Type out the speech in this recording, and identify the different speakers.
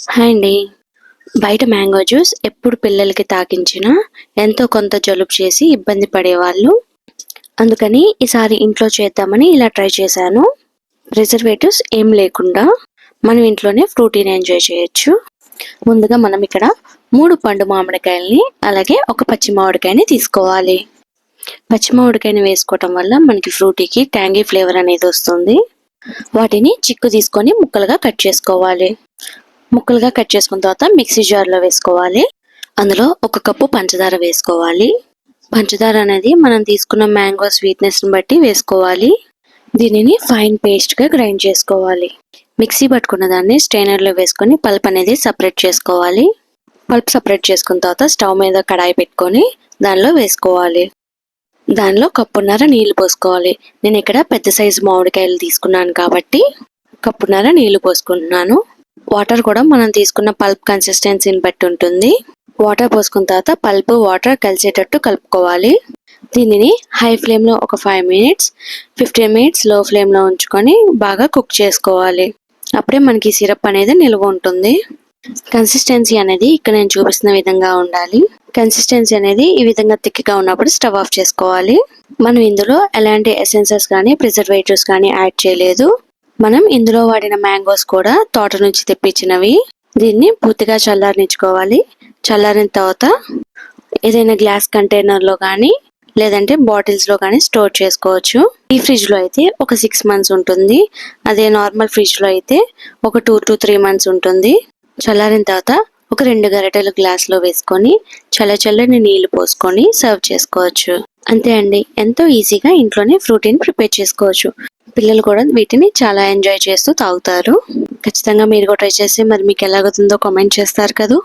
Speaker 1: Hi అండి. బయట mango juice ఎప్పుడు పిల్లలకి తాకించినా ఎంతో కొంత జలుబు చేసి ఇబ్బంది పడేవాళ్ళు. అందుకని ఈసారి ఇంట్లో చేద్దామని ఇలా ట్రై చేశాను. ప్రిజర్వేటివ్స్ ఏం లేకుండా మనం ఇంట్లోనే ఫ్రూటీని ఎంజాయ్ చేయొచ్చు. ముందుగా మనం ఇక్కడ మూడు పండు మామిడికాయల్ని అలాగే ఒక పచ్చి మామిడికాయని తీసుకోవాలి. పచ్చి మామిడికాయని వేసుకోవటం వల్ల మనకి ఫ్రూటీకి ట్యాంగీ ఫ్లేవర్ అనేది వస్తుంది. వాటిని చిక్కు తీసుకొని ముక్కలుగా కట్ చేసుకోవాలి. ముక్కలుగా కట్ చేసుకున్న తర్వాత మిక్సీ జార్లో వేసుకోవాలి. అందులో ఒక కప్పు పంచదార వేసుకోవాలి. పంచదార అనేది మనం తీసుకున్న మ్యాంగో స్వీట్నెస్ని బట్టి వేసుకోవాలి. దీనిని ఫైన్ పేస్ట్గా గ్రైండ్ చేసుకోవాలి. మిక్సీ పట్టుకున్న దాన్ని స్ట్రైనర్లో వేసుకొని పల్ప్ అనేది సపరేట్ చేసుకోవాలి. పల్ప్ సపరేట్ చేసుకున్న తర్వాత స్టవ్ మీద కడాయి పెట్టుకొని దానిలో వేసుకోవాలి. దానిలో కప్పున్నర నీళ్ళు పోసుకోవాలి. నేను ఇక్కడ పెద్ద సైజు మామిడికాయలు తీసుకున్నాను కాబట్టి కప్పున్నర నీళ్ళు పోసుకుంటున్నాను. వాటర్ కూడా మనం తీసుకున్న పల్ప్ కన్సిస్టెన్సీని బట్టి ఉంటుంది. వాటర్ పోసుకున్న తర్వాత పల్ప్ వాటర్ కలిసేటట్టు కలుపుకోవాలి. దీనిని హై ఫ్లేమ్లో ఒక ఫైవ్ మినిట్స్ ఫిఫ్టీన్ మినిట్స్లో ఫ్లేమ్లో ఉంచుకొని బాగా కుక్ చేసుకోవాలి. అప్పుడే మనకి సిరప్ అనేది నిల్వ ఉంటుంది. కన్సిస్టెన్సీ అనేది ఇక్కడ నేను చూపిస్తున్న విధంగా ఉండాలి. కన్సిస్టెన్సీ అనేది ఈ విధంగా తిక్కిగా ఉన్నప్పుడు స్టవ్ ఆఫ్ చేసుకోవాలి. మనం ఇందులో ఎలాంటి ఎసెన్సెస్ కానీ ప్రిజర్వేటివ్స్ కానీ యాడ్ చేయలేదు. మనం ఇందులో వాడిన మ్యాంగోస్ కూడా తోట నుంచి తెప్పించినవి. దీన్ని పూర్తిగా చల్లారించుకోవాలి చల్లారిన తర్వాత ఏదైనా గ్లాస్ కంటైనర్లో కానీ లేదంటే బాటిల్స్లో కానీ స్టోర్ చేసుకోవచ్చు. ఈ ఫ్రిడ్జ్లో అయితే ఒక సిక్స్ మంత్స్ ఉంటుంది. అదే నార్మల్ ఫ్రిడ్జ్లో అయితే ఒక టూ టు త్రీ మంత్స్ ఉంటుంది. చల్లారిన తర్వాత ఒక రెండు గరిటెలు గ్లాస్లో వేసుకొని చల్ల చల్లని నీళ్ళు పోసుకొని సర్వ్ చేసుకోవచ్చు. అంతే అండి. ఎంతో ఈజీగా ఇంట్లోనే ఫ్రూటీని ప్రిపేర్ చేసుకోవచ్చు. పిల్లలు కూడా వీటిని చాలా ఎంజాయ్ చేస్తూ తాగుతారు. ఖచ్చితంగా మీరు కూడా ట్రై చేసి మరి మీకు ఎలాగుతుందో కామెంట్ చేస్తారు కదా.